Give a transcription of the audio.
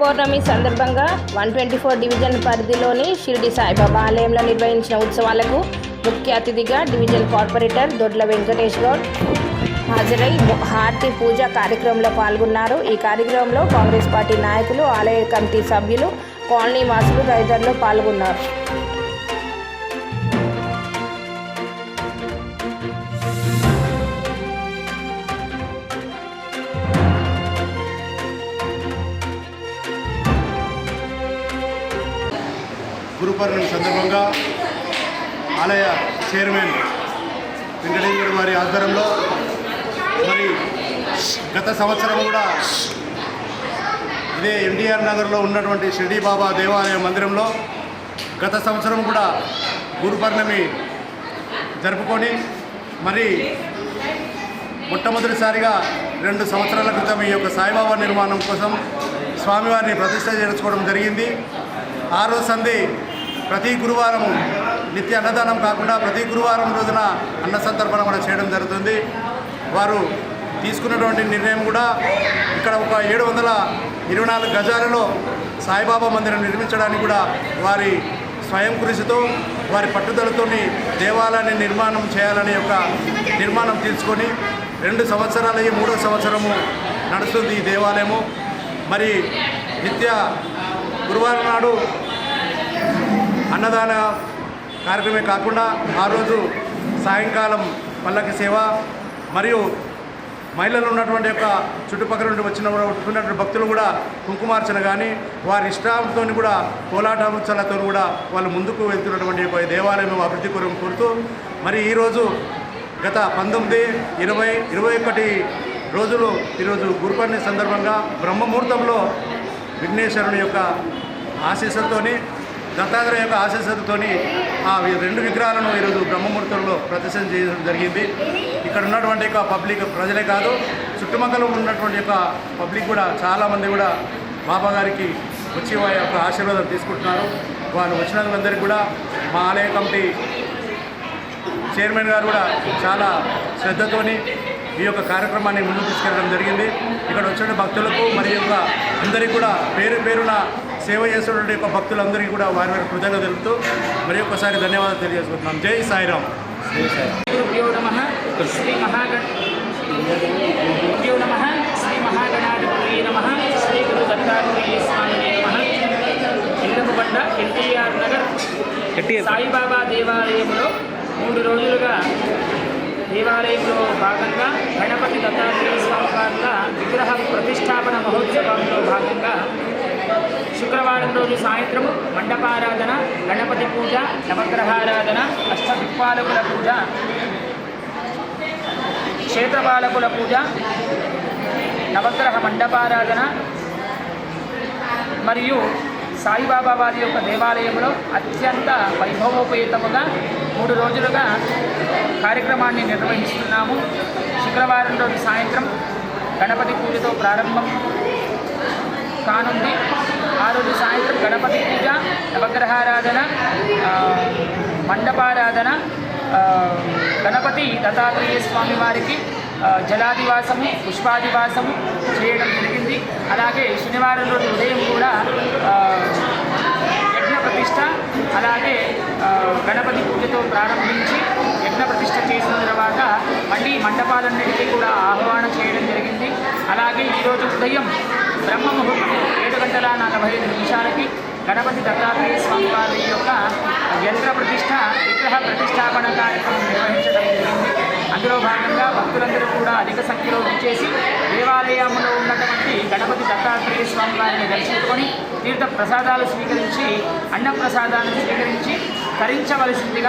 పౌర్ణమి సందర్భంగా one twenty four division పరిధిలోని షిరిడి సాయిబాబా ఆలయంలో నిర్వహించిన ఉత్సవాలకు ముఖ్య అతిథిగా డివిజన్ కార్పొరేటర్ దొడ్ల వెంకటేష్ గౌడ్ హాజరై హారతి పూజ కార్యక్రమంలో పాల్గొన్నారు. ఈ కార్యక్రమంలో కాంగ్రెస్ పార్టీ నాయకులు ఆలయ కమిటీ సభ్యులు కాలనీ వాసులు తదితరులు పాల్గొన్నారు. గురు పౌర్ణమి సందర్భంగా ఆలయ చైర్మన్ వెంకటేశ్వర వారి ఆధ్వర్యంలో మరి గత సంవత్సరం కూడా ఇదే ఎన్టీఆర్ నగర్లో ఉన్నటువంటి షిర్డీ బాబా దేవాలయ మందిరంలో గత సంవత్సరం కూడా గురు పౌర్ణమి జరుపుకొని మరి మొట్టమొదటిసారిగా రెండు సంవత్సరాల క్రితం ఈ యొక్క సాయిబాబా నిర్మాణం కోసం స్వామివారిని ప్రతిష్ట చేసుకోవడం జరిగింది. ఆ రోజు సంధి ప్రతి గురువారం నిత్య అన్నదానం కాకుండా ప్రతి గురువారం రోజున అన్న సంతర్పణ కూడా చేయడం జరుగుతుంది. వారు తీసుకున్నటువంటి నిర్ణయం కూడా ఇక్కడ ఒక ఏడు వందల ఇరవై నాలుగు గజాలలో సాయిబాబా మందిరం నిర్మించడానికి కూడా వారి స్వయం కృషితో వారి పట్టుదలతోని దేవాలయాన్ని నిర్మాణం చేయాలనే ఒక నిర్మాణం తీసుకొని రెండు సంవత్సరాలు మూడో సంవత్సరము నడుస్తుంది ఈ దేవాలయము. మరి నిత్య గురువారం నాడు అన్నదాన కార్యక్రమే కాకుండా ఆ రోజు సాయంకాలం పల్లకి సేవ మరియు మహిళలు ఉన్నటువంటి యొక్క చుట్టుపక్కల నుండి వచ్చిన ఉన్నటువంటి భక్తులు కూడా కుంకుమార్చన కానీ వారి ఇష్టంతో కూడా కోలాటాముచ్చలతో కూడా వాళ్ళు ముందుకు వెళ్తున్నటువంటి యొక్క దేవాలయం అభివృద్ధి కొరకు కోరుతూ మరి ఈరోజు గత పంతొమ్మిది ఇరవై ఇరవై ఒకటి రోజులు ఈరోజు గురుపర్ణి సందర్భంగా బ్రహ్మముహూర్తంలో విఘ్నేశ్వరుని యొక్క ఆశీస్సులతోని దత్తాత్రేయ యొక్క ఆశీస్సులతోని ఆ రెండు విగ్రహాలను ఈరోజు బ్రహ్మముహూర్తంలో ప్రదర్శన చేయడం జరిగింది. ఇక్కడ ఉన్నటువంటి యొక్క పబ్లిక్ ప్రజలే కాదు చుట్టుపక్కల ఉన్నటువంటి యొక్క పబ్లిక్ కూడా చాలామంది కూడా బాబా గారికి వచ్చి వారి యొక్క ఆశీర్వాదం తీసుకుంటున్నారు. వాళ్ళు వచ్చిన వాళ్ళందరికీ కూడా మా ఆలయ కమిటీ చైర్మన్ గారు కూడా చాలా శ్రద్ధతోని ఈ యొక్క కార్యక్రమాన్ని ముందుకు తీసుకెళ్ళడం జరిగింది. ఇక్కడ వచ్చిన భక్తులకు మరియు యొక్క అందరికీ కూడా పేరు పేరున సేవ చేస్తున్నటువంటి యొక్క భక్తులందరికీ కూడా వారి వారి కృతజ్ఞత తెలుపుతూ మరి ఒక్కసారి ధన్యవాదాలు తెలియజేసుకుంటున్నాం. జై సాయిరామ్. శ్రీ మహాగణ గురుభ్యో నమ. శ్రీ మహాగణాధిపతి నమ. శ్రీ గురు దత్తాత్రేయ స్వామి నమ. ఇల్లముబండ ఎన్టీఆర్ నగర్ సాయిబాబా దేవాలయంలో మూడు రోజులుగా దేవాలయంలో భాగంగా గణపతి దత్తాత్రేయ స్వామి వార్ల విగ్రహ ప్రతిష్టాపన మహోత్సవంలో భాగంగా సాయంత్రము సాయంత్రం మండపారాధన గణపతి పూజ నవగ్రహారాధన అష్టదిక్పాలకుల పూజ క్షేత్రపాలకుల పూజ నవగ్రహ మండపారాధన మరియు సాయిబాబా వారి యొక్క దేవాలయంలో అత్యంత వైభవోపేతముగా మూడు రోజులుగా కార్యక్రమాన్ని నిర్వహిస్తున్నాము. శుక్రవారం రోజు సాయంత్రం గణపతి పూజతో ప్రారంభం కానుంది. ఆ రోజు సాయంత్రం గణపతి పూజ నవగ్రహారాధన మండపారాధన గణపతి దత్తాత్రేయ స్వామి వారికి జలాదివాసము పుష్పాదివాసము చేయడం జరిగింది. అలాగే శనివారం రోజు ఉదయం కూడా యజ్ఞ ప్రతిష్ట అలాగే గణపతి పూజతో ప్రారంభించి యజ్ఞ ప్రతిష్ట చేసిన తర్వాత మళ్ళీ మండపాలన్నిటికీ కూడా ఆహ్వానం చేయడం జరిగింది. అలాగే ఈరోజు ఉదయం బ్రహ్మ ముహూర్తం గంటల నలభై ఐదు నిమిషాలకి గణపతి దత్తాత్రేయ స్వామి వారి యొక్క యంత్ర ప్రతిష్ట విగ్రహ ప్రతిష్టాపన కార్యక్రమం నిర్వహించడం జరిగింది. అందులో భాగంగా భక్తులందరూ కూడా అధిక సంఖ్యలో విచ్చేసి దేవాలయంలో ఉన్నటువంటి గణపతి దత్తాత్రేయ స్వామి వారిని దర్శించుకొని తీర్థ ప్రసాదాలు స్వీకరించి అన్నప్రసాదాలను స్వీకరించి తరించవలసిందిగా